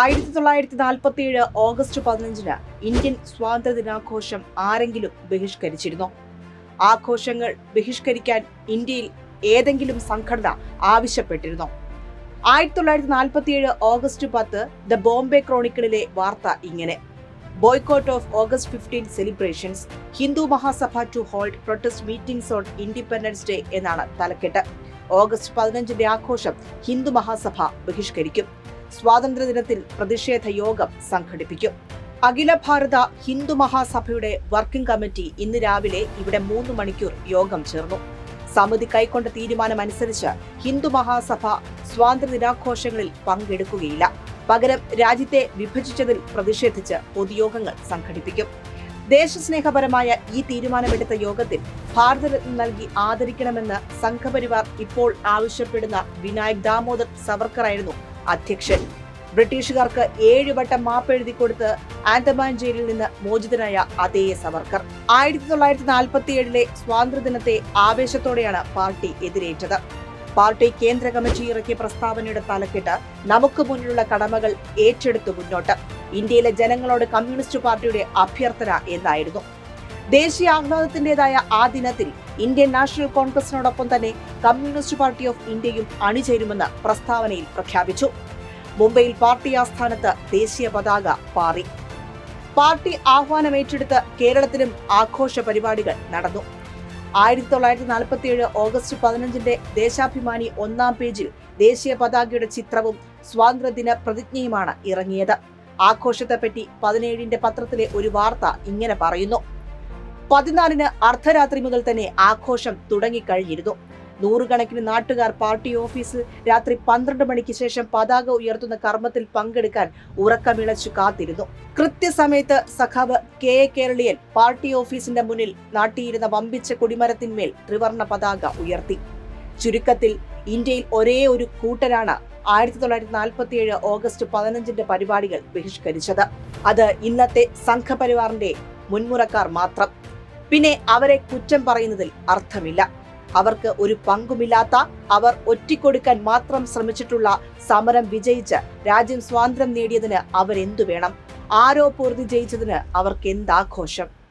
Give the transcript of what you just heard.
ആയിരത്തി തൊള്ളായിരത്തി നാൽപ്പത്തി ഏഴ് ഓഗസ്റ്റ് പതിനഞ്ചിന് ഇന്ത്യൻ സ്വാതന്ത്ര്യ ദിനാഘോഷം ആരെങ്കിലും ബഹിഷ്കരിച്ചിരുന്നു? ആഘോഷങ്ങൾ ബഹിഷ്കരിക്കാൻ ഇന്ത്യയിൽ ഏതെങ്കിലും സംഘടന ആവശ്യപ്പെട്ടിരുന്നോ? ആയിരത്തി തൊള്ളായിരത്തി നാൽപ്പത്തി ഏഴ് ഓഗസ്റ്റ് പത്ത് ദ ബോംബെ ക്രോണിക്കിളിലെ വാർത്ത ഇങ്ങനെ. Boycott of August fifteen celebrations Hindu Mahasabha to hold protest meetings on Independence Day എന്നാണ് തലക്കെട്ട്. ഓഗസ്റ്റ് പതിനഞ്ചിന്റെ ആഘോഷം ഹിന്ദു മഹാസഭ ബഹിഷ്കരിക്കും. സ്വാതന്ത്ര്യദിനത്തിൽ പ്രതിഷേധ യോഗം സംഘടിപ്പിക്കും. അഖില ഭാരത ഹിന്ദു മഹാസഭയുടെ വർക്കിംഗ് കമ്മിറ്റി ഇന്ന് രാവിലെ ഇവിടെ മൂന്ന് മണിക്കൂർ യോഗം ചേർന്നു. സമിതി കൈക്കൊണ്ട തീരുമാനമനുസരിച്ച് ഹിന്ദു മഹാസഭ സ്വാതന്ത്ര്യ ദിനാഘോഷങ്ങളിൽ പങ്കെടുക്കുകയില്ല. പകരം രാജ്യത്തെ വിഭജിച്ചതിൽ പ്രതിഷേധിച്ച് പൊതുയോഗങ്ങൾ സംഘടിപ്പിക്കും. ദേശസ്നേഹപരമായ ഈ തീരുമാനമെടുത്ത യോഗത്തിൽ ഭാരതരത്ന നൽകി ആദരിക്കണമെന്ന് സംഘപരിവാർ ഇപ്പോൾ ആവശ്യപ്പെടുന്ന വിനായക് ദാമോദർ സവർക്കർ ആയിരുന്നു അധ്യക്ഷൻ. ബ്രിട്ടീഷുകാർക്ക് ഏഴ് വട്ടം മാപ്പ് എഴുതി കൊടുത്ത് ആൻഡമാൻ ജയിലിൽ നിന്ന് മോചിതനായ അതേ സവർക്കർ. ആയിരത്തി തൊള്ളായിരത്തി നാൽപ്പത്തി ഏഴിലെ സ്വാതന്ത്ര്യദിനത്തെ ആവേശത്തോടെയാണ് പാർട്ടി എതിരേറ്റത്. പാർട്ടി കേന്ദ്ര കമ്മിറ്റി ഇറക്കിയ പ്രസ്താവനയുടെ തലക്കെട്ട് നമുക്ക് മുന്നിലുള്ള കടമകൾ ഏറ്റെടുത്തു മുന്നോട്ട്. ഇന്ത്യയിലെ ജനങ്ങളോട് കമ്മ്യൂണിസ്റ്റ് പാർട്ടിയുടെ അഭ്യർത്ഥന എന്നായിരുന്നു. ദേശീയ ആഹ്ലാദത്തിന്റേതായ ആ ദിനത്തിൽ ഇന്ത്യൻ നാഷണൽ കോൺഗ്രസിനോടൊപ്പം തന്നെ കമ്മ്യൂണിസ്റ്റ് പാർട്ടി ഓഫ് ഇന്ത്യയും അണിചേരുമെന്ന് പ്രസ്താവനയിൽ പ്രഖ്യാപിച്ചു. മുംബൈയിൽ പാർട്ടി ആസ്ഥാനത്ത് ദേശീയ പതാക പാറി. പാർട്ടി ആഹ്വാനം ഏറ്റെടുത്ത് കേരളത്തിലും ആഘോഷ പരിപാടികൾ നടന്നു. ആയിരത്തി തൊള്ളായിരത്തി നാൽപ്പത്തി ഏഴ് ഓഗസ്റ്റ് പതിനഞ്ചിന്റെ ദേശാഭിമാനി ഒന്നാം പേജിൽ ദേശീയ പതാകയുടെ ചിത്രവും സ്വാതന്ത്ര്യദിന പ്രതിജ്ഞയുമാണ് ഇറങ്ങിയത്. ആഘോഷത്തെപ്പറ്റി പതിനേഴിന്റെ പത്രത്തിലെ ഒരു വാർത്ത ഇങ്ങനെ പറയുന്നു. പതിനാലിന് അർദ്ധരാത്രി മുതൽ തന്നെ ആഘോഷം തുടങ്ങിക്കഴിഞ്ഞിരുന്നു. നൂറുകണക്കിന് നാട്ടുകാർ പാർട്ടി ഓഫീസിൽ രാത്രി പന്ത്രണ്ട് മണിക്ക് ശേഷം പതാക ഉയർത്തുന്ന കർമ്മത്തിൽ പങ്കെടുക്കാൻ ഉറക്കമിളച്ചു കാത്തിരുന്നു. കൃത്യസമയത്ത് സഖാവ് കെ എ കേരളീയൻ പാർട്ടി ഓഫീസിന്റെ മുന്നിൽ നാട്ടിയിരുന്ന വമ്പിച്ച കൊടിമരത്തിന്മേൽ ത്രിവർണ പതാക ഉയർത്തി. ചുരുക്കത്തിൽ ഇന്ത്യയിൽ ഒരേ ഒരു കൂട്ടരാണ് ആയിരത്തി തൊള്ളായിരത്തി നാൽപ്പത്തി ഏഴ് ഓഗസ്റ്റ് പതിനഞ്ചിന്റെ പരിപാടികൾ ബഹിഷ്കരിച്ചത്. അത് ഇന്നത്തെ സംഘപരിവാറിന്റെ മുൻമുറക്കാർ മാത്രം. പിന്നെ അവരെ കുറ്റം പറയുന്നതിൽ അർത്ഥമില്ല. അവർക്ക് ഒരു പങ്കുമില്ലാത്ത അവർ ഒറ്റിക്കൊടുക്കാൻ മാത്രം ശ്രമിച്ചിട്ടുള്ള സമരം വിജയിച്ച് രാജ്യം സ്വാതന്ത്ര്യം നേടിയതിന് അവരെന്തു വേണം? ആരോ പൂർത്തി ജയിച്ചതിന് അവർക്ക് എന്താഘോഷം